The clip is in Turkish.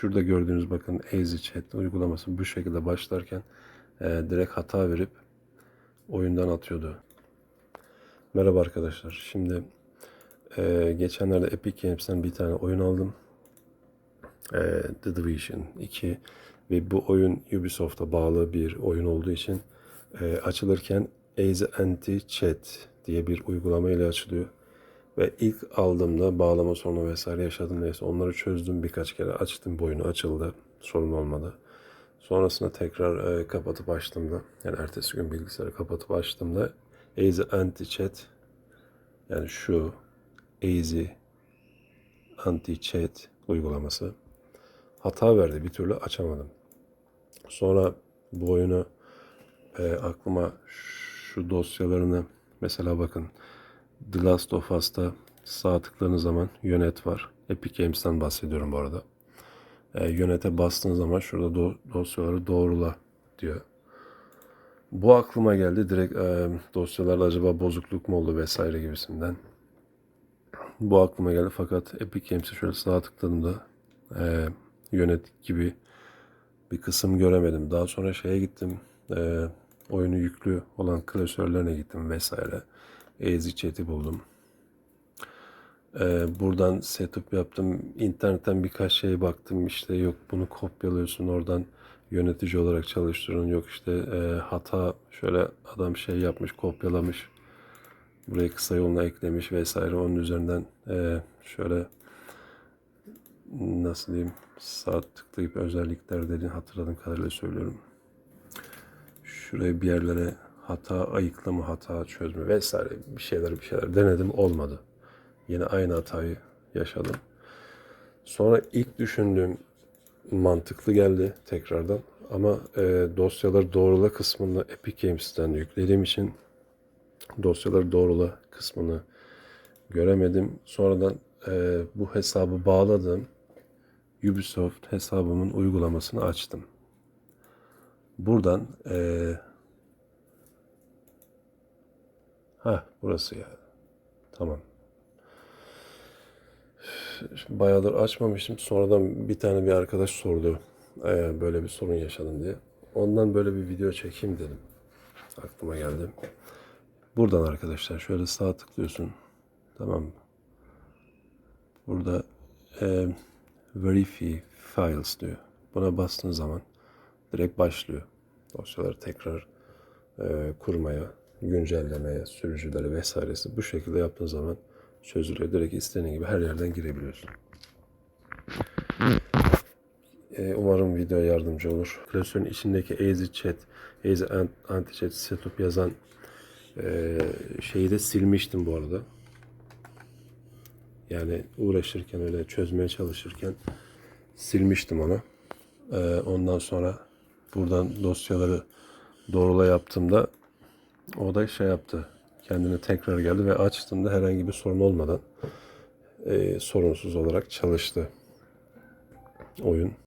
şurada gördüğünüz bakın EasyChat uygulaması bu şekilde başlarken e, direkt hata verip oyundan atıyordu. Merhaba arkadaşlar. Şimdi e, geçenlerde Epic Games'ten bir tane oyun aldım. E, The Division 2 ve bu oyun Ubisoft'a bağlı bir oyun olduğu için e, açılırken Easy Anti-Chat diye bir uygulama ile açılıyor. Ve ilk aldığımda bağlama sorunu vesaire yaşadım neyse onları çözdüm birkaç kere açtım bu oyunu açıldı sorun olmadı. Sonrasında tekrar e, kapatıp açtığımda yani ertesi gün bilgisayarı kapatıp açtığımda Easy Anti-Chat yani şu Easy Anti-Chat uygulaması hata verdi bir türlü açamadım. Sonra bu oyunu e, aklıma şu dosyalarını mesela bakın The Last of Us'ta sağ tıkladığınız zaman yönet var. Epic Games'ten bahsediyorum bu arada. E, yönete bastığınız zaman şurada do- dosyaları doğrula diyor. Bu aklıma geldi. Direkt e, dosyalarda acaba bozukluk mu oldu vesaire gibisinden. Bu aklıma geldi fakat Epic Games'e şöyle sağ tıkladığımda e, yönet gibi bir kısım göremedim. Daha sonra şeye gittim. E, oyunu yüklü olan klasörlerine gittim vesaire. Easy Chat'i buldum. E, buradan setup yaptım. İnternetten birkaç şey baktım. İşte yok bunu kopyalıyorsun oradan yönetici olarak çalıştırın. Yok işte e, hata şöyle adam şey yapmış kopyalamış. Buraya kısa yoluna eklemiş vesaire. Onun üzerinden e, şöyle nasıl diyeyim sağ tıklayıp özellikler dediğin hatırladığım kadarıyla söylüyorum. Şuraya bir yerlere hata ayıklama, hata çözme vesaire bir şeyler bir şeyler denedim olmadı. Yine aynı hatayı yaşadım. Sonra ilk düşündüğüm mantıklı geldi tekrardan. Ama e, dosyaları doğrula kısmını Epic Games'ten yüklediğim için dosyaları doğrula kısmını göremedim. Sonradan e, bu hesabı bağladım. Ubisoft hesabımın uygulamasını açtım. Buradan e, ha burası ya. Tamam. Şimdi Bayağıdır açmamıştım. Sonradan bir tane bir arkadaş sordu. e, böyle bir sorun yaşadım diye. Ondan böyle bir video çekeyim dedim. Aklıma geldi. Buradan arkadaşlar şöyle sağ tıklıyorsun. Tamam mı? Burada e, Verify Files diyor. Buna bastığın zaman direkt başlıyor. Dosyaları tekrar e, kurmaya, güncellemeye, sürücüleri vesairesi bu şekilde yaptığın zaman çözülüyor. Direkt istediğin gibi her yerden girebiliyorsun. E, umarım video yardımcı olur. Klasörün içindeki Easy Chat, Easy Anti Chat Setup yazan e, şeyi de silmiştim bu arada. Yani uğraşırken öyle çözmeye çalışırken silmiştim onu. Ee, ondan sonra buradan dosyaları doğrula yaptığımda o da şey yaptı. Kendine tekrar geldi ve açtığımda herhangi bir sorun olmadan e, sorunsuz olarak çalıştı oyun.